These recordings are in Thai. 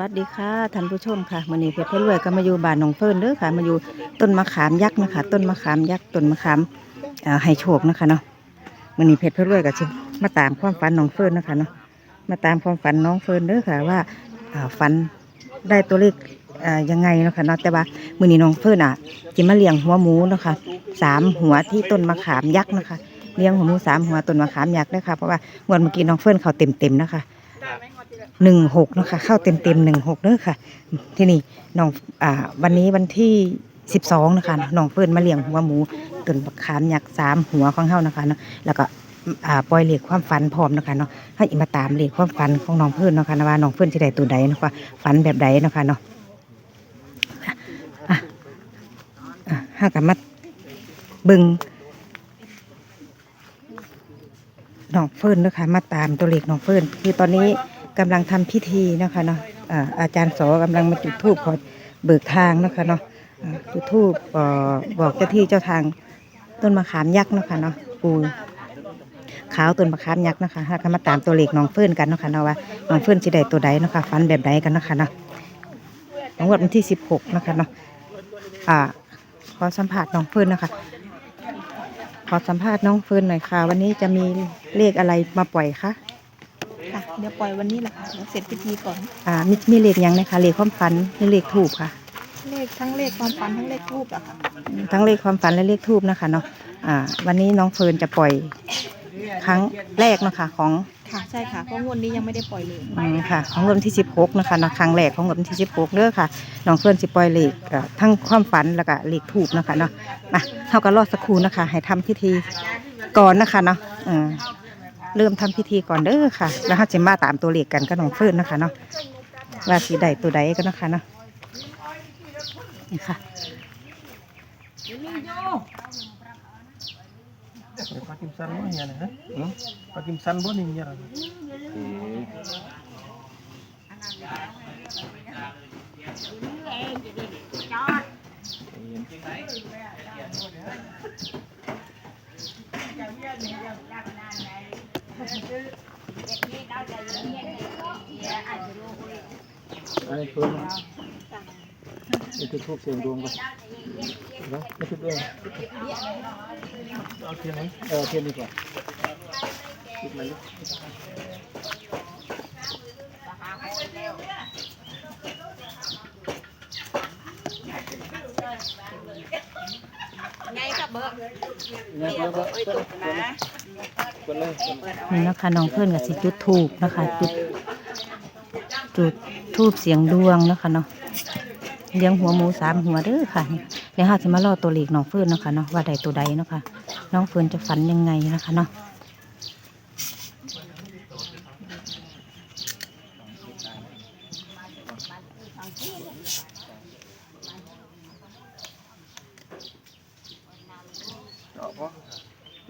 วัสดีค่ะท่านผู้ชมค่ะมื้อนี้เพชรเพชรรวยก็มาอยู่บ้านหนองเฟิร์นเด้อค่ะมาอยู่ต้นมะขามยักษ์นะคะ ต้นมะขามยักษ์ต้นมะขามให้โชคนะคะเนาะมื้อนี้เพชรเพชรรวยก็สิมาตามความฝันน้องเฟิร์นนะคะเนาะมาตามความฝันน้องเฟิร์นเด้อค่ะว่าฝันได้ตัวเลขยังไงนะคะเนาะแต่ว่ามื้อนี้น้องเฟิร์นอะสิมาเลี้ยงหัวหมูนะคะสามหัวที่ต้นมะขามยักษ์นะคะเลี้ยงหัวหมูสามหัวต้นมะขามยักษ์นะคะเพราะว่าเมื่อกี้น้องเฟิร์นเขาเต็มๆนะคะ หนึ่งหกเนาะคะเข้าเต็มเต็มหนึ่งหกเด้อค่ะ ที่นี่น้องอ่าวันนี้วันที่สิบสองนะคะน้องเฟิร์นมาเลี้ยงหัวหมูต้นบักขามยักษ์สามหัวของเฮานะคะเนาะแล้วก็อ่าปล่อยเหล็กความฝันพร้อมนะคะเนาะให้อีมาตามเหล็กความฝันของน้องเฟิร์นนะคะว่าน้องเฟิร์นสิได้ตัวใดนะคะฝันแบบใดนะคะเนาะอะอะห้ากับมาเบึงน้องเฟิร์นเนะคะมาตามตัวเหลขน้องเฟิร์นคือตอนนี้ กำลังทำพิธีนะคะเนาะอาจารย์สอกำลังมาจุดธูปขอเบิกทางนะคะเนาะจุดธูปบอกเจ้าที่เจ้าทางต้นมะขามยักษ์นะคะเนาะปูขาวต้นมะขามยักษ์นะคะแล้วก็มาตามตัวเลขน้องเฟิร์นกันนะคะเนาะว่าน้องเฟิร์นสิได้ตัวใดนะคะฟันแบบใดกันนะคะเนาะของวันที่สิบหกนะคะเนาะอ่าขอสัมผัสน้องเฟิร์นนะคะขอสัมภาษณ์น้องเฟิร์นหน่อยค่ะ วันนี้จะมีเลขอะไรมาปล่อยคะ เดี๋ยวปล่อยวันนี้แหละค่ะเดี๋ยวเสร็จพิธีก่อน อ่ามีมีเลขหยังนะคะเลขความฝันหรือเลขถูกค่ะ เลขทั้งเลขความฝันทั้งเลขทูบอะค่ะทั้งเลขความฝันและเลขทูบนะคะเนาะอ่า วันนี้น้องเฟิร์นจะปล่อยครั้งแรกเนาะคะของค่ะใช่ค่ะเพราะงวดนี้ยังไม่ได้ปล่อยเลยอืมค่ะ ของวันที่สิบหกนะคะเนาะครั้งแรกของวันที่สิบหกเด้อค่ะน้องเฟิร์นสิปล่อยเลขเอ่อทั้งความฝันแล้วก็เลขทูบนะคะเนาะมาเท่ากับรอดสักครู่นะคะ ให้ทำพิธีก่อนนะคะเนาะอืม เริ่มทำพิธีก่อนเด้อค่ะ แล้วเราจะมาตามตัวเลขกันกับน้องเฟิร์นนะคะเนาะว่าสีใดตัวใดกันนาะคะเนาะนี่ค่ะ Pakimsan mo yan ha? Hmm? Pakimsan mo ninyo. Ay, puro. Ito po sa yung ko. Diba? Ito doon. Okay na. Eh, okay na ko. Ito lang. ไอ้เพื่อนไอ้ทุกทุกเสียงดวงไปแล้วไม่ทุกด้วยเอาเทียนไหมเออเทียนดีกว่าจุดไหนะคะน้องเพื่อนกับสิจุดทูบนะคะ จุด จุดทูบเสียงดวงนะคะเนาะเลี้ยงหัวหมูสามหัวเด้อค่ะเดี๋ยวหาจะมารอตัวเล็กน้องเพื่อนนะคะเนาะว่าใดตัวใดเนาะค่ะน้องเพื่อนจะฝันยังไงนะคะเนาะ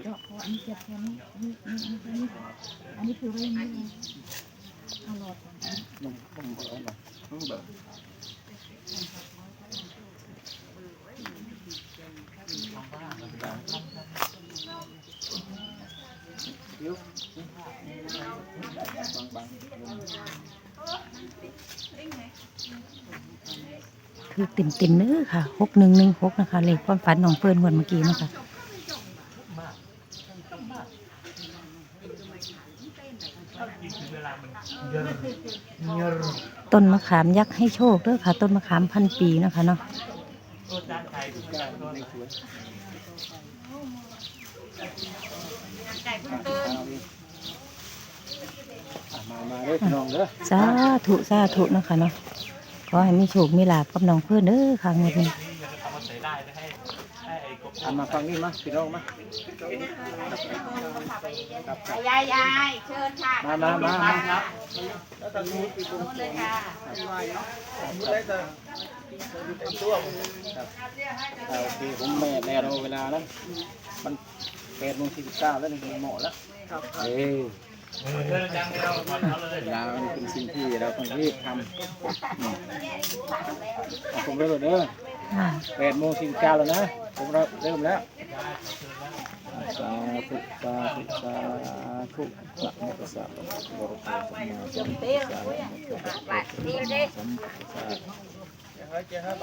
ดอกเพราะอันนี้เจ็บแค่นี้อันนี้อันนี้อันนี้อันนี้คือไว้อยังนี้เอาหลอดก่อนนะ คือเต็มเต็มๆเด้อค่ะหกหนึ่งหนึ่งหกนะคะเลขความฝันน้องเพื่อนวันเมื่อกี้นะคะต้นมะขามยักษ์ให้โชคเด้อค่ะ ต้นมะขามพันปีนะคะเนาะ มามาเด้อพี่น้องเด้อสาธุสาธุเนาะคะเนาะขอให้มีโชคมีลาภกับน้องเพื่อนเด้อค่ะงวดนี้เอามาฟังนี่มาพี่น้องมา ยายยายเชิญค่ะมามามามาครับนู่นเลยค่ะโอเคผมแม่แม่เราเวลาแล้วมันแปดโมงสี่สิบเก้าแล้วนี่เหมาะแล้วเอ้ย เวลามันเป็นสิ่งที่เราต้องรีบทำอืมเอาผมเริ่มเด้ออ่าแปดโมงสี่สิบเก้าแล้วนะ ผมเริ่มแล้วสาธุสาธุสาธุสัมมาสัมพุทธัสสะบรมสัมมาสัมพุทธัสสะสัมมาสัมพุทธัสสะ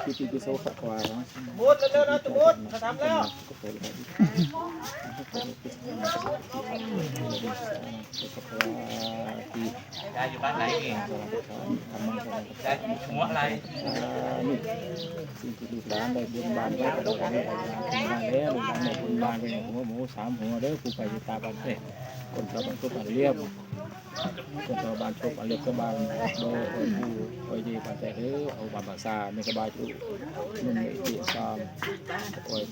ปิติปิโสภะคะวะมุดเร็วๆนะมุดทำแล้วยายอยู่บ้านไหนเองยายอยู่หัวอะไรสิ่งที่ลูกหลานได้บุญบานไว้ก็ได้บุญบานแล้วลูกหลานได้บุญบานไปหัวหมูสามหัวเด้อผู้ไปติดตาบ้านเด้คนชาวบ้านทุกบ้านเรียบ คนชาบ้านทุกอันเล็กก็บางโดยผู้โดยดีผ่านแต่เออเอาบาบาซาไม่สบายทุกมันไม่เกี่ยวโอ้ย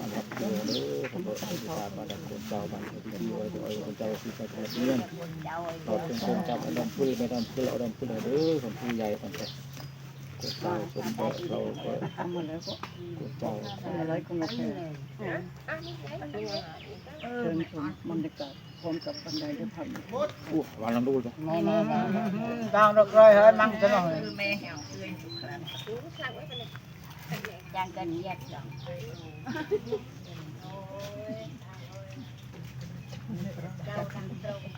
อันดับเดียวหรือผมก็อธิบายมาดับคนเจ้าบ้านที่โอ้ยโอยคนเจ้าที่ไปทำเรื่ยงตอดเป็นคนเจ้าอดัมพูดไปดังพูดเราดัมพูดเราเด้อผมผู้ใหญ่ผ่านแต่ามาเยี่ยมทูบเทียนทานบานบานบานพ้นบานพ้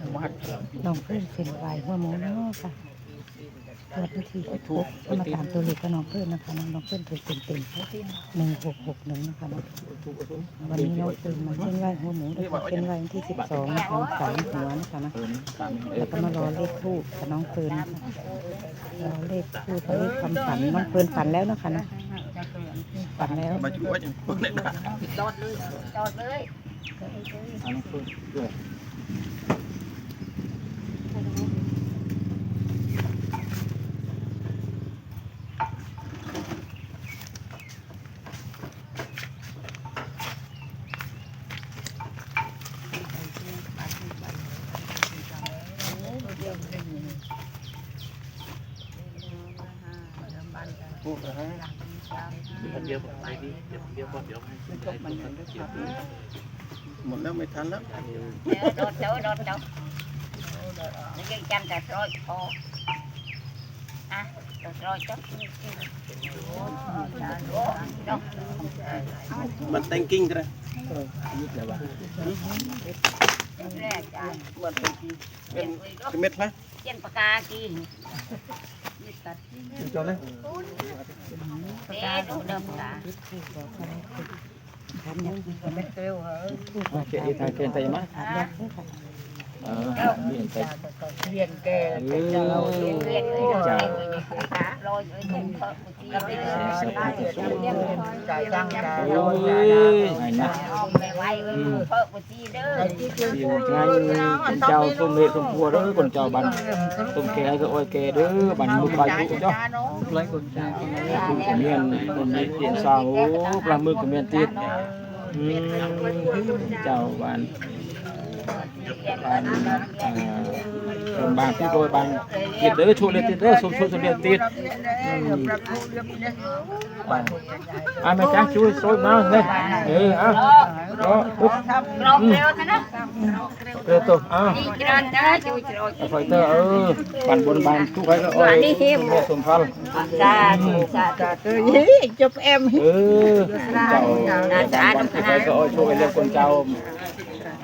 นี่ยน้องเพื่อนเซ็นไว้หัวหมูเนาะค่ะเกิดวันที่สิบหกก็มาตามตัวเลขกับน้องเพื่อนนะคะน้องน้องเพื่อนถูกเต็มเต็มหนึ่งหกหกหนึ่งนะคะเนาะวันนี้น้องเพื่อนมาเส้นไหว้หัวหมูนะคะเส้นไหว้วันที่สิบสองนะคะสามหัวนะคะนะเพิ่นตามเอแล้อวก็มารอเลขทูบกับน้องเฟิร์นนะคะรอเลขทูบกับเลขความฝันน้องเฟิร์นฝันแล้วนะคะนะฝันแล้วมาช่วยจังคนได้ đọt lưới đọt lưới อันนั้นคือด้วย เดี๋ยวผมไปดิเดี๋ยวเดี๋ยวเดี๋ยวให้หมดแล้วไม่ทันแล้ว đọt chỗ đọt chỗ nó cái chăm ta rồi khô à đọt rồi chút มันแต่งกิ้งกันเลยนี่แหละว่า ra chạy มันเป็นกิ้งเป็น trên เม็ดไหม trên bạc ca kia จอเลย để đủ đâm cả ถามยังโอเค อีทางเกณฑ์ใจมั้ยถามยังเด้อค่ะเออนี่ใจเรียนแกเออ liền liền rồi rồi rồi thêm phật một chi để จ่ายตังค์จ่ายโอ้ยไงนะ ông mày quay phật một chi đó ดีง่ายคนเจ้าส้มเมฆส้มพัวเด้อคนเจ้าบันส้มแกก็โอ้ยแกเด้อบันมุกใบผู้เจ้า lấy con trai คุณก็เมียนคนนี้เตียนสาวโอ้ปลาหมึกก็เมียนติดอืมเจ้าบ้าน บ้านอ่าบางที่โดยบางติดเด้อชูเลยติดเด้อสมชนสมเด็จติดอืมอ่าอ่าแม่จ้าช่วยช่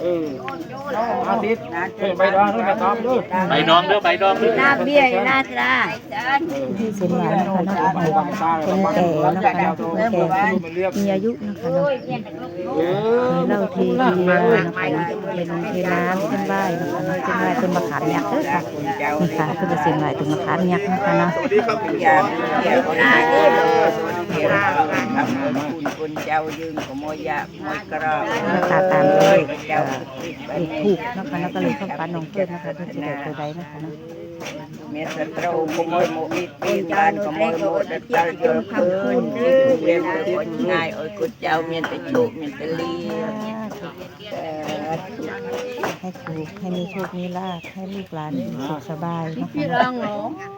เอออาทิตย์เฮ้ยใบดองด้วยใบตองด้วยใบดองเด้อใบดองเด้อหน้าเบี้ยหน้าตราที่เส้นหวานนะคะเนาะคนแก่นะคะเนาะคนแก่ที่มีอายุนะคะเนาะมีเหล้าเทมีมานะคะเนาะเป็นเทน้ำเป็นบ้านนะคะเนาะเป็นบ้านเป็นมะขามยักษ์เด้อค่ะนี่ค่ะคือจะเส้นไหวเป็นมะขามยักษ์นะคะเนาะ อย่าเกี่ยวได้เกี่ยวได้คุณคุณเจ้ายืนขโมยยาขโมยกระรอกราตามเลขเจ้าเลขถูกนะคะแล้วก็เลขข้าวปั้นน้องเพื่อนนะคะเพื่อจะได้ตัวใดนะคะเนาะเมียสตรูขโมยโมอิดปีบานขโมยโมดัดตาจนคืนเรียนคนง่ายโอ้ยคุณเจ้าเมียนตะชุเมียนตะลีให้ถูกให้มีโชคมีลาภให้ลูกหลานสุขสบายนะคะพี่เ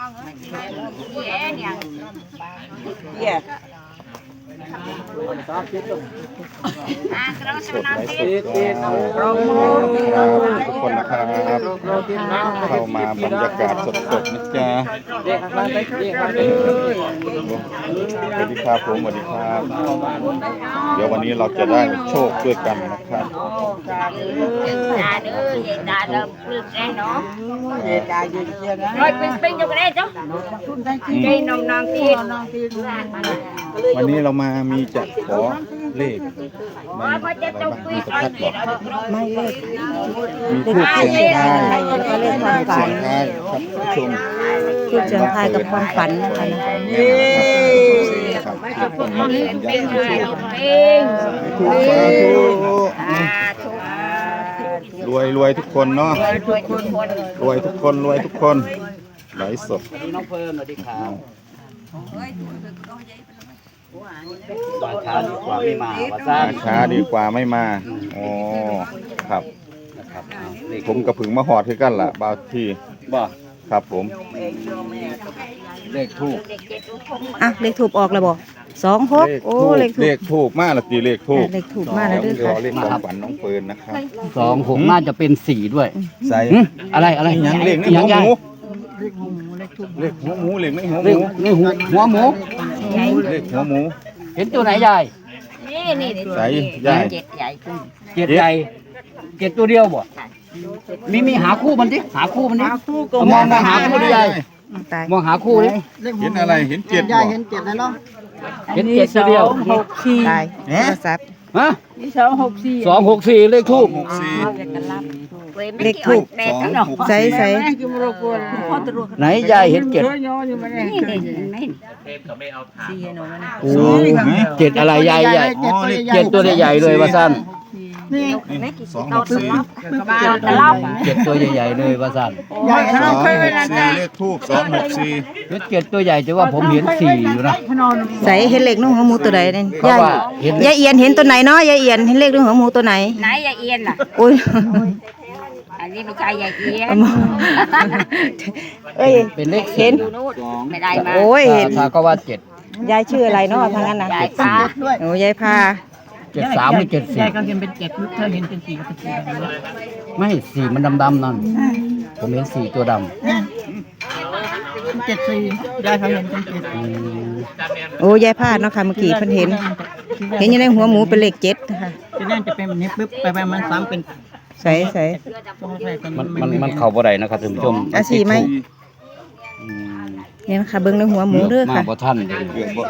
ครับซาอุยจนาก็ออยรุ่งออยเรื่องใจบันเราติจัดรัตนาเยี่ยสามสิบทุกคนนะครับเข้ามาบรรยากาศสดๆนะจ๊ะสวัสดีครับผมสวัสดีครับ เดี๋ยววันนี้เราจะได้โชคด้วยกันนะครับ ตาเด้อยายตาเริ่มปลื้มแน่เนาะเยตายืนเชียงร้อยเป็นเป็นอยู่ก็ได้จ้ะอืมได้นมนางตีวันนี้เรามามีจะขอเลขในร้อยพออะไรจะตบ้างกยมีประกัทัดบอกไม่เลขมีทูบเสียงทายวก็เลขความฝัเสีนยงทายครับผู้ชมทูบเสียงทายกับความฝันนะคะเนาะครับทุกคนเป็นย้ำไงเป็น ถูกสาธุ อ่าทุก รวยรวยทุกคนเนาะทุกคนรวยทุกคนรวยทุกคนไหลฟ์สดน้องเพิ่มสวัสดีครับบาช้าดีกว่าไม่มาว่าซ่ามาช้าดีกว่าไม่มาอ๋อครับนะครับเอาเลขผมกระผึ่งมาหอดคือกันล่ะบางทีบ่ครับผม เลขทูบอะเลขถูกออกแล้วบอก สองหกโอ้เลขถูเลกขทูบมากละตีเลขทูบเลขถูกมากแล้วเด้อเดี๋ยวค่ะรอเลขความฝันน้องเฟิร์นนะครับสองหกน่าจะเป็นสี่ด้วยใส่หึอะไรอะไรหยังเลขในหยัหังวใหญ่หมูเลขหัวหมูเลขในหัวหเลขมูนี่หัวหัวหมูเลขหัวหมู เห็นตัวไหนยายนี่นี่ใส่ใหญ่ เจ็ดใหญ่ขึ้นเจ็ดใหญ่เจ็ดตัวเดียวบ่มีมีหาคู่มันดิหาคู่มันดิมองมองหาคู่ดิยาย ตายมองหาคู่ดิเห็นอะไรเห็นเจ็ดบ่เห็นเจ็ด ตัวเดียวตายโทรศัพท์ฮะนี่สองหกสี่สองหกสี่เลขทูบหกสี่เลขถูกแม่สองกันเนาะหกใส่สี่ใส่ไหนยายเห็นเจ็ดนี่นี่ไม่โอ้เจ็ดอะไรยายใหญ่อ๋อเลขเจ็ดตัวใหญ่ๆเลยว่าสั้น นี่สองหกสี่ตะลับเจ็ดตัวใหญ่ๆเลยว่าสั้นสองหกสี่เลขทูบสองหกสี่เห็นเจ็ดตัวใหญ่แต่ว่าผมเห็นสี่อยู่นะใส่เห็นเลขน้องหัวหมูตัวใดเนี่ยเพราะยายว่าเห็นยายเอียนเห็นตัวไหนเนาะยายเอียนเห็นเลขน้องหัวหมูตัวไหนไหนยายเอียนล่ะ โอ้ยอันนี้ไม่ใช่ยายเอียนเอ้ยเป็นเลขเห็นไม่ได้มาโอ้ยถ้าถ้าก็ว่าเจ็ดยายชื่ออะไรเนาะทางนั้นนะยายพาโอ้ยายพา เจ็ดสามหรือเจ็ดสี่ยายก็เห็นเป็นเจ็ดเธอเห็นเป็นสี่ก็เป็นสี่แบบนี้ไม่สี่มันดำๆนั่น ผมเห็นสี่ตัวดเจ็ดสี่ยายเขาเห็นเป็นเจ็ดำอืมโอ้ยายพาเนาะค่ะเมื่อกี้เพิ่นเห็น เห็นอยู่ในหัวหมูเป็นเลขเจ็ดนะคะทีแรกจะเป็นแบบนี้ปุ๊บไปไปมันซ้ำเป็นใส่ใส่ต้องใส่เป็นมันมันมันเข้าบ่ได้นะครับท่านผู้ชมอะสี่ไหมอืม เนี่ยนะคะเบิ้งในหัวหมูเด้อมาค่ะบ่ท่านเลยเกือบบ่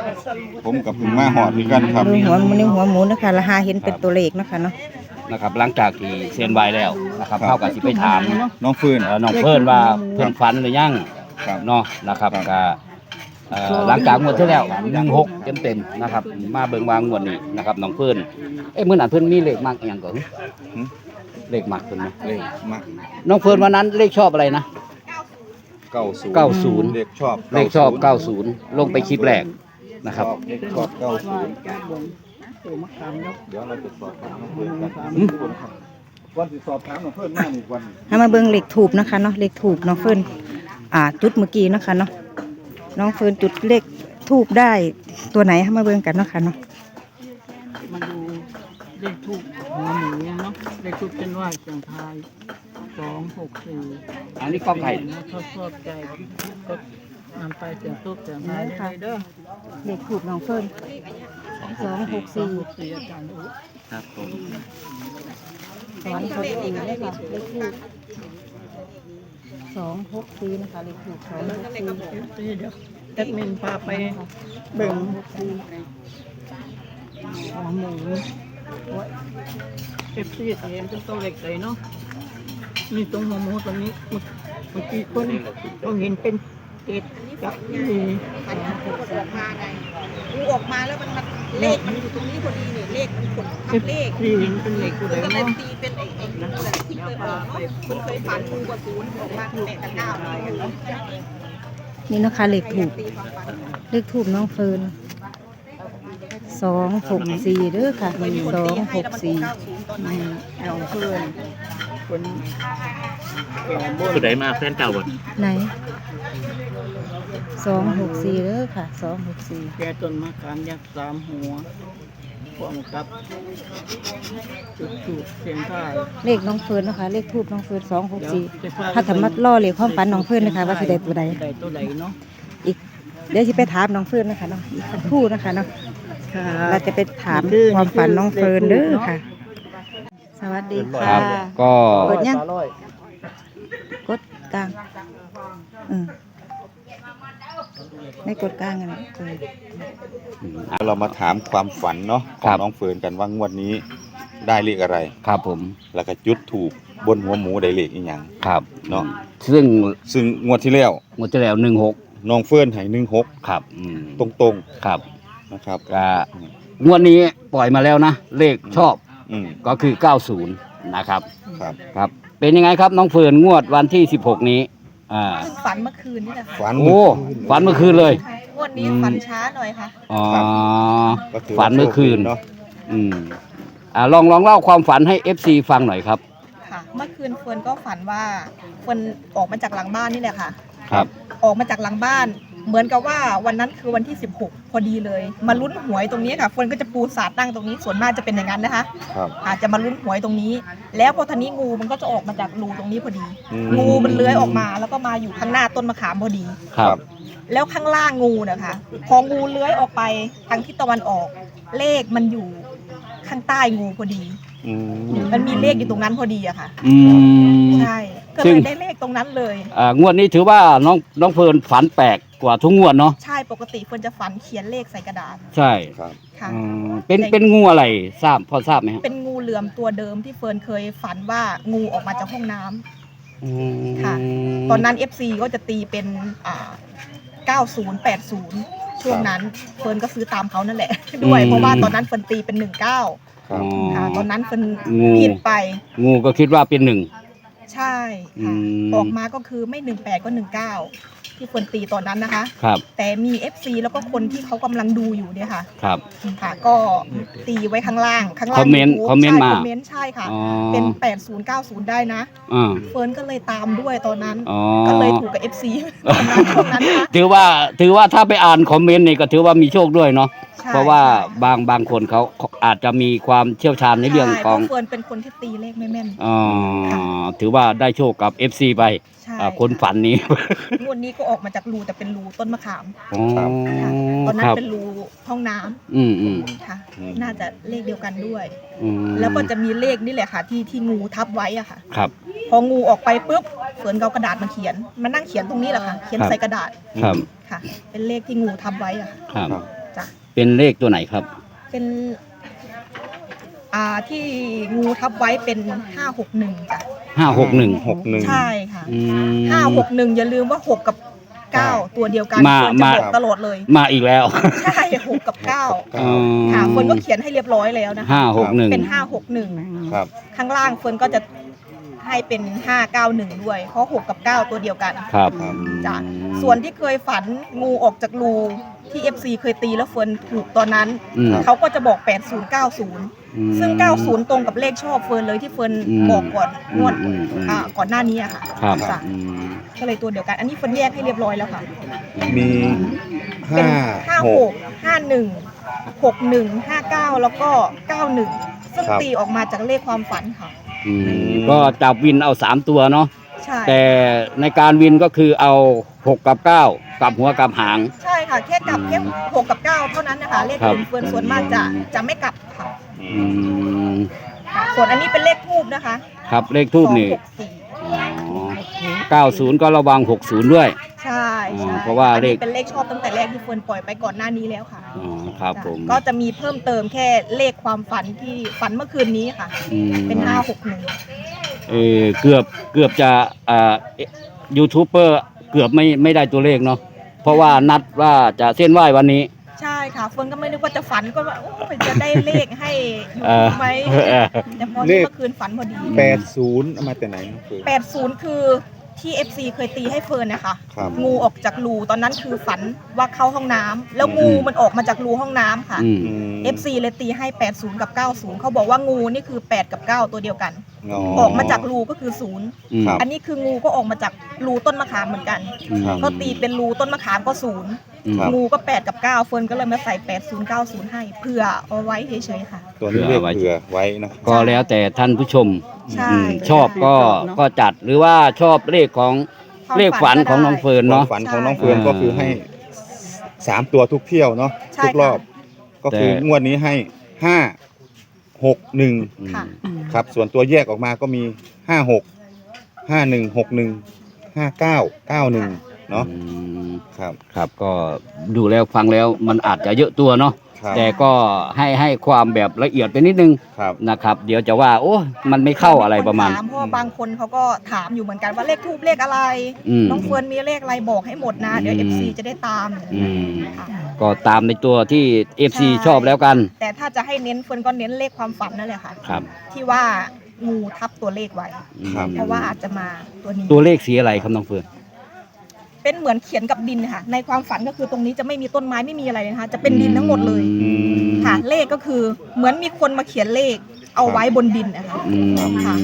ผมกับผึ่งมาหอดคือกันครับดูหัวหมูในหัวหมูนะคะละหาเห็นเป็นตัวเลขเนาะคะเนาะนะครับหลังจากที่เซ็นไว้แล้วนะครับเข้ากับสิไปถามน้องเฟิร์นเอ่อน้องเพิ่นว่าเพิ่นฝันหรือยังครับเนาะนะครับก็เอ่อหลังจากงวดที่แล้ว16เต็มๆนะครับ มาเบิ่งวางงวดนี้นะครับน้องเพิ่นเอ้ยมื้อนั้นเพิ่นมีเลขมากอีหยังก่อนเลขมากเพิ่นนะเลขมักน้องเฟิร์นวันนั้นเลขชอบอะไรนะ เก้าศูนย์เก้าศูนย์เลขชอบเลขชอบ 90 ลงไปคลิปแรกนะครับชอบเลขชอบเก้าศูนย์เดี๋ยวเราจะสอบถามน้องเฟิร์นกันหืมก่อนสิสอบถามของเพื่อนมากอีกวันให้มาเบิ่งเลขถูกนะคะเนาะเลขถูกน้องเฟิร์นอ่าจุดเมื่อกี้เนาะคะเนาะน้องเฟิร์นจุดเลขถูกได้ตัวไหนให้มาเบิ่งกันเนาะค่ะเนาะมาดูเลขทูบหัวหมูเนาะเลขทูบเส้นไหวเสียงทาย สองหกสี่อันนี้กล้องไข่ชอบชอบใจก็นำไปเสียงทูบเสียงทายได้เลยเด้อเลขถูกน้องเฟิร์นสองหกสองสี่หกสี่อาจารย์อุ๊ครับผมสองหกสี่เลยค่ะเลขถูกสองหกสี่นะคะเลขถูกสองหกสี่สี่เดี๋ยวแอดมินพาไปเบิ่งหัวหมูเอฟซีเห็นเป็นตัวเล็กเลยเนาะ นี่ตรงหัวหมูตรงนี้เมื่อเมื่อกี้คนเขาเห็นเป็นเกล็ดกับนี่งูออกมาแล้วมันมันเลขมันอยู่ตรงนี้พอดีเนี่ยเลขมันขดทับเลขซีเห็นเป็นเล็กกูมัเลยนก็เลยเนตีเป็นไอ้ไอ้งูแหละที่เคยออกเนาะมันเคยฝันงูกับศูนย์ออกมาแปดกับเก้าอะไรกันเนาะนี่นะคะเลขถูกเลขถูกน้องเฟิร์นสองหกสี่เด้อค่ะสองหกสี่เก้าศูนย์ตอนไหนนี่น้องเพื่อน คนแก่บนคือได้มาแฟนเก่าบ่ไหนสองหกสี่เด้อค่ะสองหกสี่แก่ต้นมะขามยักษ์สามหัวพร้อมกับจุดถูกเสียงท่ายเลขน้องเฟิร์นนะคะเลขทูบน้องเฟิร์นสองหกเดี๋ยวสี่จะพาถ้าสามารถล่อเลขความฝันน้องเฟิร์นนะคะว่าสิได้ตัวใดได้ตัวใดเนาะอีกเดี๋ยวจะไปถามน้องเฟิร์นนะคะเนาะอีกสักครู่นะคะเนาะค่ะเราจะไปถามความฝันน้องเฟิร์นเด้อค่ะ สวัสดีคค่ะรับก็กดยังกดกลางอืมไม่กดกลางกันเลยเออเรามาถามความฝันเนาะขครัองบน้องเฟิร์นกันว่างวดนี้ได้เลขอะไร ครับผมแล้วก็จุดถูกบนหัวหมูได้เลขอีหยังครับเนาะ ซึ่งซึ่งงวดที่แล้วงวดที่แล้วหนึ่งหกน้องเฟิร์นให้หนึ่งหกครับอืมตรงครับๆนะครับ ก็งวดนี้ปล่อยมาแล้วนะ เลขชอบ อืมก็คือ 90 นะครับ ครับ ครับ เป็นยังไงครับน้องเฟิร์นงวดวันที่ 16 นี้อ่าเพิ่งฝันเมื่อคืนนี่แหละค่ะฝันโอ้ฝันเมื่อคืนเลยงวดนี้ฝันช้าหน่อยค่ะ อ๋อ ก็ถืฝันเมื่อคืนเนาะอืมอ่าลองลองเล่าความฝันให้ FC ฟังหน่อยครับ ค่ะ เมื่อคืนเฟิร์นก็ฝันว่าเฟิร์นออกมาจากหลังบ้านนี่แหละค่ะ ครับ ออกมาจากหลังบ้าน เหมือนกับว่าวันนั้นคือวันที่ 16 พอดีเลย มาลุ้นหวยตรงนี้ค่ะเฟิร์นก็จะปูสาดนั่งตรงนี้ส่วนมากจะเป็นอย่างนั้นนะคะครับ อาจจะมาลุ้นหวยตรงนี้ แล้วพอทีนี้งูมันก็จะออกมาจากรูตรงนี้พอดี อืม งูมันเลื้อยออกมาแล้วก็มาอยู่ข้างหน้าต้นมะขามพอดี ครับ แล้วข้างล่างงูนะคะพองูเลื้อยออกไปทางทิศตะวันออก เลขมันอยู่ข้างใต้งูพอดี อืมมันมีเลขอยู่ตรงนั้นพอดีอะค่ะอืม ใช่ก็ซึ่เลง ยได้เลขตรงนั้นเลย อ่างวดนี้ถือว่าน้องน้องเฟิร์นฝันแปลก กว่าทุกงวดเนาะใช่ปกติเฟิร์นจะฝันเขียนเลขใส่กระดาษใช่ครับค่ะ อืมเป็นเป็นงูอะไรทราบพอทราบไหมครับเป็นงูเหลือมตัวเดิมที่เฟิร์นเคยฝันว่างูออกมาจากห้องน้ำ อืมค่ะ ตอนนั้น FC ก็จะตีเป็นอ่า90 80 ช่วงนั้นเฟิร์นก็ซื้อตามเขานั่นแหละ ด้วยเพราะว่าตอนนั้นเฟิร์นตีเป็น 19ครับค่ะตอนนั้นเฟิร์นงู ผิดไปงูก็คิดว่าเป็นหนึ่ง ใช่อืค่ะม ออกมาก็คือไม่ 18 ก็ 19 ที่เฟิร์นตีตอนนั้นนะคะ ครับ แต่มี FC แล้วก็คนที่เขากำลังดูอยู่เนี่ยค่ะครับ ค่ะก็ตีไว้ข้างล่างข้างล่างคอมเมนต์ YouTube คอมเมนต์ใช่มา คอมเมนต์ใช่ค่ะ อ๋อเป็น 8090 ได้นะ อ่าเฟิร์นก็เลยตามด้วยตอนนั้น อ๋อก็เลยถูกกับ FC ตอนนั้นช่วงนั้นนะถือว่าถือว่าถ้าไปอ่านคอมเมนต์นี่ก็ถือว่ามีโชคด้วยเนาะ ใช่เพราะว่าใช่บางบางคนเขาอาจจะมีความเชี่ยวชาญในเรื่องใช่ของพาะเฟิร์นเป็นคนที่ตีเลขไม่แม่น อ๋อ ค่ะ ถือว่าได้โชคกับ FC ไปใช่อ่าคนฝันนี้ งวดนี้ก็ออกมาจากรูแต่เป็นรูต้นมะขามอ๋อค่ะตอนนั้คนรับ เป็นรูห้องน้ำอืมอืมค่ะ อืม น่าจะเลขเดียวกันด้วย อืมแล้วก็จะมีเลขนี่แหละค่ะที่ที่งูทับไว้อะค่ะ ครับ พองูออกไปปุ๊บเฟิร์นก็เอากระดาษมาเขียนมานั่งเขียนตรงนี้แหละค่ะ เขียนครับ ใส่กระดาษครับ ค่ะ เป็นเลขที่งูทับไว้อะค่ะ ครับ ครับจ้ะ เป็นเลขตัวไหนครับ เป็นอ่าที่งูทับไว้เป็นห้าหกหนึ่งจ้ะห้าหกหนึ่งหกหนึ่งใช่ค่ะอืม ห้าหกหนึ่งอย่าลืมว่าหกกับเก้าตัวเดียวกันมาเฟิร์นจะมา บอกตลอดเลยมาอีกแล้วใช่หกกับเก้าเก้าค่ะเฟิร์นก็เขียนให้เรียบร้อยแล้วนะคะห้าหกหนึ่งเป็นห้าหกหนึ่งครับ ข้างล่างเฟิร์นก็จะให้เป็นห้าเก้าหนึ่งด้วย เพราะหกกับเก้าตัวเดียวกัน ครับ จ้ะ ส่วนที่เคยฝันงูออกจากรู ที่ FC เคยตีแล้วเฟิร์นถูกตอนนั้น อืม เขาก็จะบอก 8090 อืม ซึ่ง 90 ตรงกับเลขชอบเฟิร์นเลยที่เฟิร์นอืมบอกก่อนงวดอืมอืม อ่าก่อนหน้านี้อะค่ะครับจ้ะอืมก็เลยตัวเดียวกัน อันนี้เฟิร์นแยกให้เรียบร้อยแล้วค่ะ มีเป็นห้า5หก6 5 1 6 1 5 9แล้วก็91ซึ่งครับ ตีออกมาจากเลขความฝันค่ะ อืมก็จับวินเอาสามตัวเนาะใช่แต่ในการวินก็คือเอาหกกับเก้ากลับหัวกลับหาง ใช่ ค่ะ แค่กลับแค่6กับ9เท่านั้นนะคะ เลขครับอื่นเฟิร์นส่วนมากจะจะไม่กลับค่ะอืมส่วนอันนี้เป็นเลขทูบนะคะครับเลขทูบนี่สองหกสี่อ๋อ90 ก็ระวัง 60 ด้วย ใช่ใช่อ๋อเพราะว่าอันนี้เลขเป็นเลขชอบตั้งแต่แรกที่เฟิร์นปล่อยไปก่อนหน้านี้แล้วค่ะอ๋อครับผมก็จะมีเพิ่มเติมแค่เลขความฝันที่ฝันเมื่อคืนนี้ค่ะ อืมเป็นห้าหกหนึ่ง เออเกือบเกือบจะอ่ายูทูบเบอร์เกือบไม่ไม่ได้ตัวเลขเนาะ เพราะว่านัดว่าจะเส้นไหว้วันนี้ ใช่ค่ะเฟิร์นก็ไม่นึกว่าจะฝันก็ว่าโอ้ยจะได้เลขให้อยู่เออไหมเออ แต่พอที่เมื่อคืนฝันพอดีแปดศูนย์เอามาแต่ไหนน้องเฟิร์น แปดศูนย์คือที่ FC เคยตีให้เฟิร์นนะคะ ครับ งูออกจากรูตอนนั้นคือฝันว่าเข้าห้องน้ำแล้วงูมันออกมาจากรูห้องน้ำค่ะอืมอืม FC เลยตีให้ 80 กับ 90 เขาบอกว่างูนี่คือ 8 กับ 9 ตัวเดียวกัน อ๋อออกมาจากรูก็คือ0อืมครับ อันนี้คืองูก็ออกมาจากรูต้นมะขามเหมือนกัน ครับ ก็ตีเป็นรูต้นมะขามก็อืม0งูก็ 8 กับ 9 เฟิร์นก็เลยมาใส่ 80 90 ให้เพื่อเอาไว้เฉยๆค่ะ ตัวนี้เรียกเผื่อไว้นะ ก็แล้วแต่ท่านผู้ชมใช่อืมชอบก็ก็จัดหรือว่าชอบเลขของความเลขฝันฝันก็ของน้องได้เฟิร์นความเนาะ ฝันของน้องเฟิร์นใช่ก็คือให้สามตัวทุกเที่ยวเนาะใช่ทุกรอบก็คือแต่งวดนี้ให้ห้า หกหนึ่งอืมค่ะ ครับ ส่วนตัวแยกออกมาก็มีห้าหกห้าหนึ่งหกหนึ่งห้าเก้าเก้าหนึ่งเนาะอืมครับ ครับก็ดูแล้วฟังแล้วมันอาจจะเยอะตัวเนาะ ครับแต่ก็ให้ให้ความแบบละเอียดไปนิดนึงครับนะครับ เดี๋ยวจะว่า โอ้มันไม่เข้าอะไรประมาณ ถามเพราะว่าบางคนเขาก็ถามอยู่เหมือนกันว่าเลขทูบเลขอะไรอืมน้องเฟิร์นมีเลขอะไรบอกให้หมดนะเดี๋ยวอืม FC จะได้ตามอืม ค่ะ ก็ตามในตัวที่ FC ใช่ ชอบแล้วกันแต่ถ้าจะให้เน้นเฟิร์นก็เน้นเลขความฝันนั่นแหละค่ะ ครับที่ว่างูทับตัวเลขไว้ ครับ เพราะว่าอาจจะมาตัวนี้ตัวเลขสีอะไรครับน้องเฟิร์น เป็นเหมือนเขียนกับดินค่ะ ในความฝันก็คือตรงนี้จะไม่มีต้นไม้ไม่มีอะไรเลยนะคะจะเป็นดินทั้งหมดเลยอืมค่ะ เลขก็คือเหมือนมีคนมาเขียนเลขเอาไว้บนดินนะคะอืมค่ะ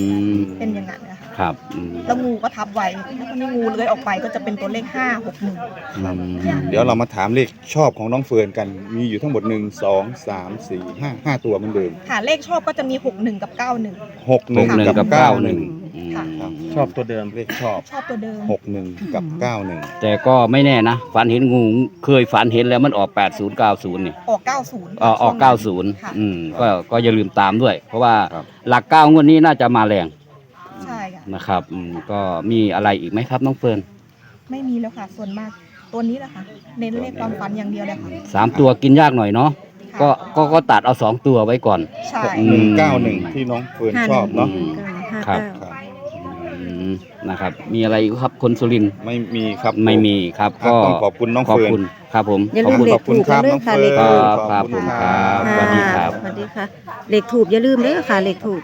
เป็นอย่างนั้นนะคะครับอืมแล้วงูก็ทับไว้แล้วก็มีงูเลื้อยออกไปก็จะเป็นตัวเลขห้าหกหนึ่งครับอืมเดี๋ยวเรามาถามเลขชอบของน้องเฟิร์นกัน มีอยู่ทั้งหมดหนึ่งสองสามสี่ห้าห้าตัวเหมือนเดิมค่ะเลขชอบก็จะมีหกหนึ่งกับเก้าหนึ่งหกหหนึ่งกหนึ่งกับกับเก้าเก้าหหนึ่นึ่งง ค่ะ ครับชอบตัวเดิมเลขชอบชอบตัวเดิม หกหนึ่งกับเก้าหนึ่งแต่ก็ไม่แน่นะ ฝันเห็นงูเคยฝันเห็นแล้วมันออก 80 90เนี่ยออกเก้าศูนย์เอ่อออก ค่ะ90 อืมก็ก็อย่าลืมตามด้วย เพราะว่าครับ หลักเก้างวดนี้น่าจะมาแรงใช่ค่ะ นะครับอืมก็มีอะไรอีกไหมครับน้องเฟิร์นไม่มีแล้วค่ะ ส่วนมากตัวนี้แหละค่ะ เน้นเลขความฝันอย่างเดียวเลยค่ะสามตัวกินยากหน่อยเนาะค่ะก็ก็ก็ตัดเอาสองตัวไว้ก่อน ใช่หนึ่งเก้าหนึ่งที่น้องเฟิร์นชอบเนาะ อืม ห้าครับ เก้าครับอืม นะครับ มีอะไรอีกครับคนสุรินทร์ไม่มีครับไม่มีครับอะก็ต้องขอบคุณน้องขอบเฟิร์น คุณครับผมอย่าขอบลืมคุณเลขขอบคุถูณกครับเด้น้อองค่ะเฟิเลร์ขนถูกครับผมครับสวัสดีครับ สวัสดีค่ะเลขถูกอย่าลืมเด้อค่ะเลขถูก